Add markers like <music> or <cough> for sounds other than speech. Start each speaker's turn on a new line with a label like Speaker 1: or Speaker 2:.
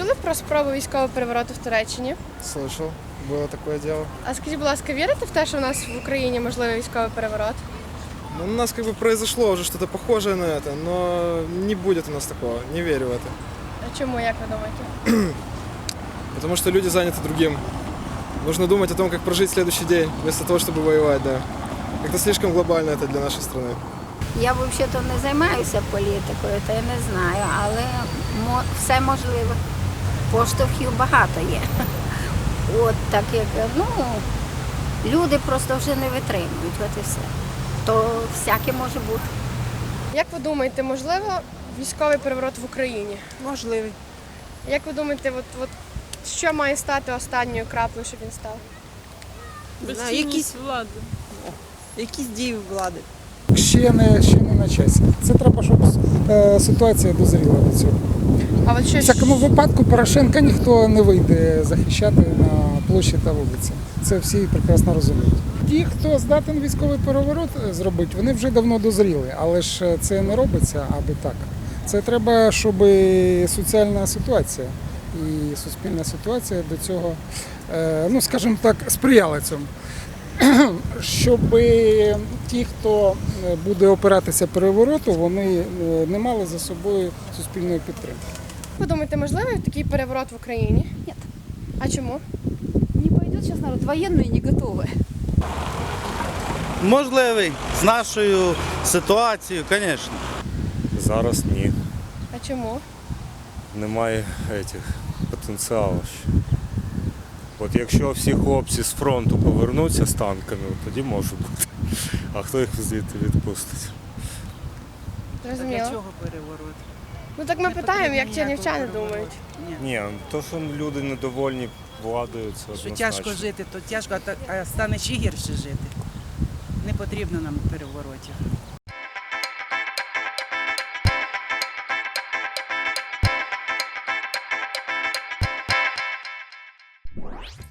Speaker 1: чули про спробу військового перевороту в Туреччині?
Speaker 2: Слышал, было такое дело.
Speaker 1: А скажіть, будь ласка, вірите в те, що у нас в Україні можливий військовий переворот?
Speaker 2: Ну, у нас как бы произошло уже что-то похожее на это, но не будет у нас такого, не верю в это.
Speaker 1: А чому, як ви думаєте? <clears throat>
Speaker 2: Потому что люди заняты другим. Нужно думать о том, как прожить следующий день, вместо того, чтобы воевать, да. Как-то слишком глобально это для нашей страны.
Speaker 3: Я взагалі не займаюся політикою, то я не знаю, але мо- все можливо. Поштовхів багато є. От так як ну, люди просто вже не витримують, от і все. То всяке може бути.
Speaker 1: Як ви думаєте, можливо військовий переворот в Україні?
Speaker 4: Можливий.
Speaker 1: Як ви думаєте, от, от що має стати останньою краплею, щоб він став?
Speaker 4: Знаю, якісь,
Speaker 5: влади.
Speaker 4: якісь дії влади.
Speaker 6: ще не, ще не на часі. Це треба, щоб е, ситуація дозріла до цього.
Speaker 1: А от
Speaker 6: В
Speaker 1: що
Speaker 6: всякому випадку Порошенка ніхто не вийде захищати на площі та вулиці. Це всі прекрасно розуміють. Ті, хто здатен військовий переворот е, зробити, вони вже давно дозріли, але ж е, це не робиться аби так. Це треба, щоб соціальна ситуація і суспільна ситуація до цього, е, ну скажімо так, сприяла цьому. <clears throat> Щоб ті, хто буде опиратися перевороту, вони не мали за собою суспільної підтримки.
Speaker 1: Ви думаєте, можливий такий переворот в Україні?
Speaker 7: Нет.
Speaker 1: А чому?
Speaker 7: Не пойдет сейчас народ, военные не готовы.
Speaker 8: Можливий з нашою ситуацією, звісно.
Speaker 9: Зараз ні.
Speaker 1: А чому?
Speaker 9: Немає етих, потенціалу ще. От якщо всі хлопці з фронту повернуться з танками, от тоді може бути. А хто їх звідти відпустить?
Speaker 1: Зрозуміло.
Speaker 4: чого переворот?
Speaker 1: Ну так ми
Speaker 4: Не
Speaker 1: питаємо, як чернівчани думають.
Speaker 4: Ні.
Speaker 9: Ні, то що люди недовольні владою, це
Speaker 4: Що
Speaker 9: однозначно.
Speaker 4: тяжко жити, то тяжко, а та- а стане ще гірше жити. Не потрібно нам переворотів.